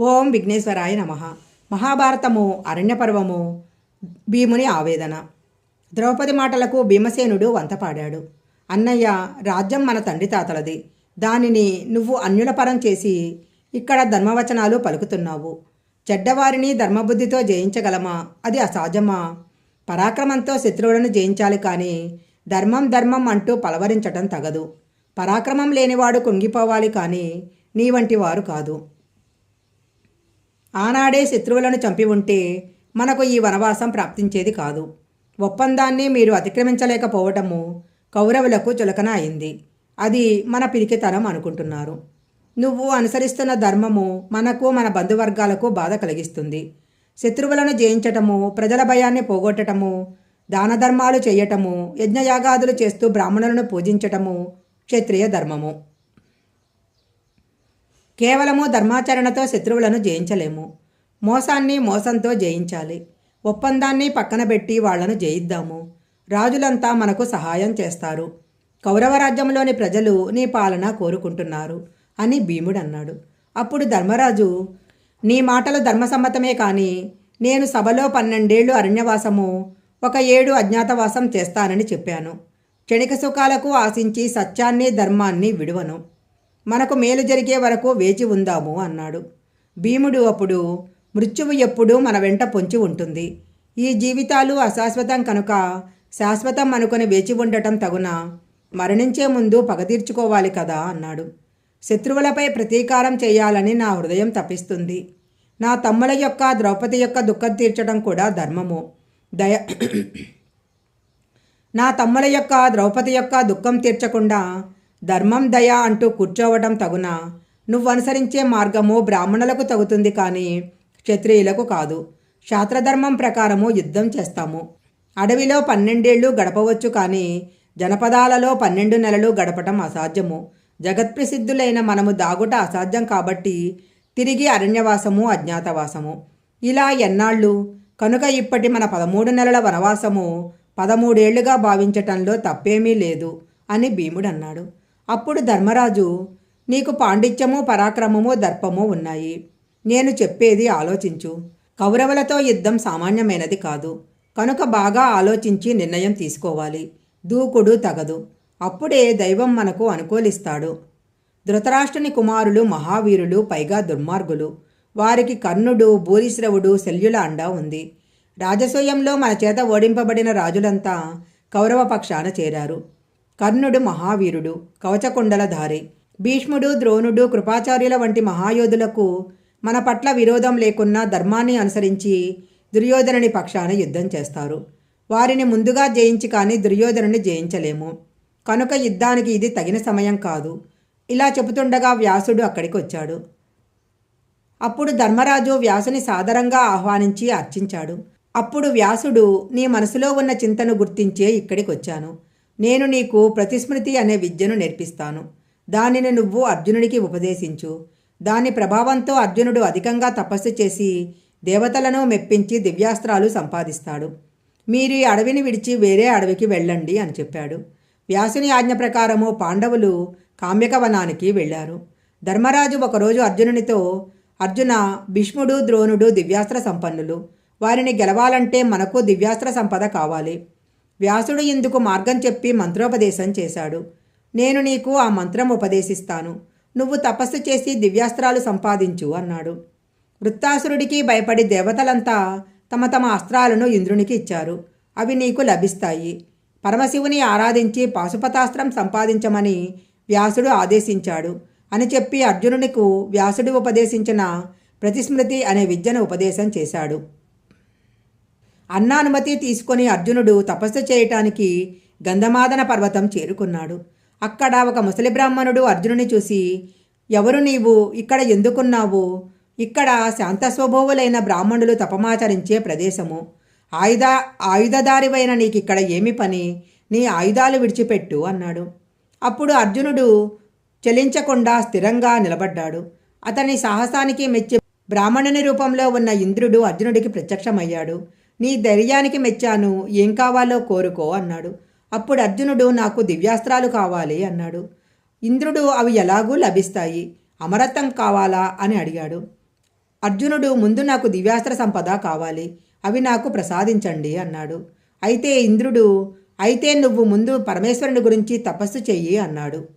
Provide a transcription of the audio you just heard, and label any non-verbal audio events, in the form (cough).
ఓం విఘ్నేశ్వరాయ నమ. మహాభారతము అరణ్యపర్వము భీముని ఆవేదన. ద్రౌపది మాటలకు భీమసేనుడు వంతపాడాడు. అన్నయ్య రాజ్యం మన తండ్రి తాతలది. దానిని నువ్వు అన్యుల పరం చేసి ఇక్కడ ధర్మవచనాలు పలుకుతున్నావు. చెడ్డవారిని ధర్మబుద్ధితో జయించగలమా? అది అసాధ్యమా? పరాక్రమంతో శత్రువులను జయించాలి కానీ ధర్మం ధర్మం అంటూ పలవరించటం తగదు. పరాక్రమం లేనివాడు కుంగిపోవాలి కానీ నీ వంటి వారు కాదు. ఆనాడే శత్రువులను చంపి ఉంటే మనకు ఈ వనవాసం ప్రాప్తించేది కాదు. ఒప్పందాన్ని మీరు అతిక్రమించలేకపోవటము కౌరవులకు చులకన అయింది. అది మన పిరికితనం అనుకుంటున్నారు. నువ్వు అనుసరిస్తున్న ధర్మము మనకు మన బంధువర్గాలకు బాధ కలిగిస్తుంది. శత్రువులను జయించటము ప్రజల భయాన్ని పోగొట్టటము దాన ధర్మాలు చేయటము యజ్ఞయాగాదులు చేస్తూ బ్రాహ్మణులను పూజించటము క్షత్రియ ధర్మము. కేవలము ధర్మాచరణతో శత్రువులను జయించలేము. మోసాన్ని మోసంతో జయించాలి. ఒప్పందాన్ని పక్కన పెట్టి వాళ్ళను జయిద్దాము. రాజులంతా మనకు సహాయం చేస్తారు. కౌరవ రాజ్యంలోని ప్రజలు నీ పాలన కోరుకుంటున్నారు అని భీముడు అన్నాడు అప్పుడు ధర్మరాజు నీ మాటలు ధర్మసమ్మతమే కానీ నేను సభలో పన్నెండేళ్ళు అరణ్యవాసము ఒక ఏడు అజ్ఞాతవాసం చేస్తానని చెప్పాను. క్షణిక సుఖాలకు ఆశించి సత్యాన్ని ధర్మాన్ని విడువను. మనకు మేలు జరిగే వరకు వేచి ఉందాము అన్నాడు. భీముడు అప్పుడు మృత్యువు ఎప్పుడూ మన వెంట పొంచి ఉంటుంది. ఈ జీవితాలు అశాశ్వతం కనుక శాశ్వతం అనుకుని వేచి ఉండటం తగున మరణించే ముందు పగ తీర్చుకోవాలి కదా అన్నాడు. శత్రువులపై ప్రతీకారం చేయాలని నా హృదయం తప్పిస్తుంది. నా తమ్ముల యొక్క ద్రౌపది యొక్క దుఃఖం తీర్చడం కూడా ధర్మము. దయ (clears throat) నా తమ్ముల యొక్క ద్రౌపది యొక్క దుఃఖం తీర్చకుండా ధర్మం దయ అంటూ కూర్చోవడం తగున? నువ్వు అనుసరించే మార్గము బ్రాహ్మణులకు తగుతుంది కానీ క్షత్రియులకు కాదు. శాస్త్రధర్మం ప్రకారము యుద్ధం చేస్తాము. అడవిలో పన్నెండేళ్ళు గడపవచ్చు కానీ జనపదాలలో పన్నెండు నెలలు గడపటం అసాధ్యము. జగత్ప్రసిద్ధులైన మనము దాగుట అసాధ్యం కాబట్టి తిరిగి అరణ్యవాసము అజ్ఞాతవాసము. ఇలా ఎన్నాళ్ళు? కనుక ఇప్పటి మన పదమూడు నెలల వనవాసము పదమూడేళ్ళుగా భావించటంలో తప్పేమీ లేదు అని భీముడన్నాడు. అప్పుడు ధర్మరాజు నీకు పాండిత్యము పరాక్రమము దర్పము ఉన్నాయి. నేను చెప్పేది ఆలోచించు. కౌరవులతో యుద్ధం సామాన్యమైనది కాదు. కనుక బాగా ఆలోచించి నిర్ణయం తీసుకోవాలి. దూకుడు తగదు. అప్పుడే దైవం మనకు అనుకూలిస్తాడు. ధృతరాష్ట్రుని కుమారులు మహావీరులు పైగా దుర్మార్గులు. వారికి కర్ణుడు భూరిశ్రవుడు శల్యుల అండా ఉంది. రాజసూయంలో మన చేత ఓడింపబడిన రాజులంతా కౌరవ పక్షాన చేరారు. కర్ణుడు మహావీరుడు కవచకుండలధారి భీష్ముడు ద్రోణుడు కృపాచార్యుల వంటి మహాయోధులకు మన పట్ల విరోధం లేకున్నా ధర్మాన్ని అనుసరించి దుర్యోధనుని పక్షాన యుద్ధం చేస్తారు. వారిని ముందుగా జయించి కానీ దుర్యోధనుని జయించలేము. కనుక యుద్ధానికి ఇది తగిన సమయం కాదు. ఇలా చెబుతుండగా వ్యాసుడు అక్కడికి వచ్చాడు. అప్పుడు ధర్మరాజు వ్యాసుని సాదరంగా ఆహ్వానించి అర్చించాడు. అప్పుడు వ్యాసుడు నీ మనసులో ఉన్న చింతను గుర్తించే ఇక్కడికి వచ్చాను. నేను నీకు ప్రతిస్మృతి అనే విద్యను నేర్పిస్తాను. దానిని నువ్వు అర్జునుడికి ఉపదేశించు. దాని ప్రభావంతో అర్జునుడు అధికంగా తపస్సు చేసి దేవతలను మెప్పించి దివ్యాస్త్రాలు సంపాదిస్తాడు. మీరు ఈ అడవిని విడిచి వేరే అడవికి వెళ్ళండి అని చెప్పాడు. వ్యాసుని ఆజ్ఞ ప్రకారము పాండవులు కామ్యకవనానికి వెళ్ళారు. ధర్మరాజు ఒకరోజు అర్జునునితో అర్జున భీష్ముడు ద్రోణుడు దివ్యాస్త్ర సంపన్నులు. వారిని గెలవాలంటే మనకు దివ్యాస్త్ర సంపద కావాలి. వ్యాసుడు ఇందుకు మార్గం చెప్పి మంత్రోపదేశం చేశాడు. నేను నీకు ఆ మంత్రం ఉపదేశిస్తాను. నువ్వు తపస్సు చేసి దివ్యాస్త్రాలు సంపాదించు అన్నాడు. వృత్తాసురుడికి భయపడి దేవతలంతా తమ తమ అస్త్రాలను ఇంద్రునికి ఇచ్చారు. అవి నీకు లభిస్తాయి. పరమశివుని ఆరాధించి పాశుపతాస్త్రం సంపాదించమని వ్యాసుడు ఆదేశించాడు. అని చెప్పి అర్జునునికు వ్యాసుడు ఉపదేశించిన ప్రతిస్మృతి అనే విద్యను ఉపదేశం చేశాడు. అన్నానుమతి తీసుకొని అర్జునుడు తపస్సు చేయటానికి గంధమాదన పర్వతం చేరుకున్నాడు. అక్కడ ఒక ముసలి బ్రాహ్మణుడు అర్జునుని చూసి ఎవరు నీవు? ఇక్కడ ఎందుకున్నావు? ఇక్కడ శాంతస్వభావులైన బ్రాహ్మణులు తపమాచరించే ప్రదేశము. ఆయుధ ఆయుధదారివైన నీకిక్కడ ఏమి పని? నీ ఆయుధాలు విడిచిపెట్టు అన్నాడు. అప్పుడు అర్జునుడు చలించకుండా స్థిరంగా నిలబడ్డాడు. అతని సాహసానికి మెచ్చి బ్రాహ్మణుని రూపంలో ఉన్న ఇంద్రుడు అర్జునుడికి ప్రత్యక్షమయ్యాడు. నీ ధైర్యానికి మెచ్చాను. ఏం కావాలో కోరుకో అన్నాడు. అప్పుడు అర్జునుడు నాకు దివ్యాస్త్రాలు కావాలి అన్నాడు. ఇంద్రుడు అవి ఎలాగూ లభిస్తాయి. అమరత్వం కావాలా? అని అడిగాడు. అర్జునుడు ముందు నాకు దివ్యాస్త్ర సంపద కావాలి. అవి నాకు ప్రసాదించండి అన్నాడు. అయితే ఇంద్రుడు అయితే నువ్వు ముందు పరమేశ్వరుని గురించి తపస్సు చెయ్యి అన్నాడు.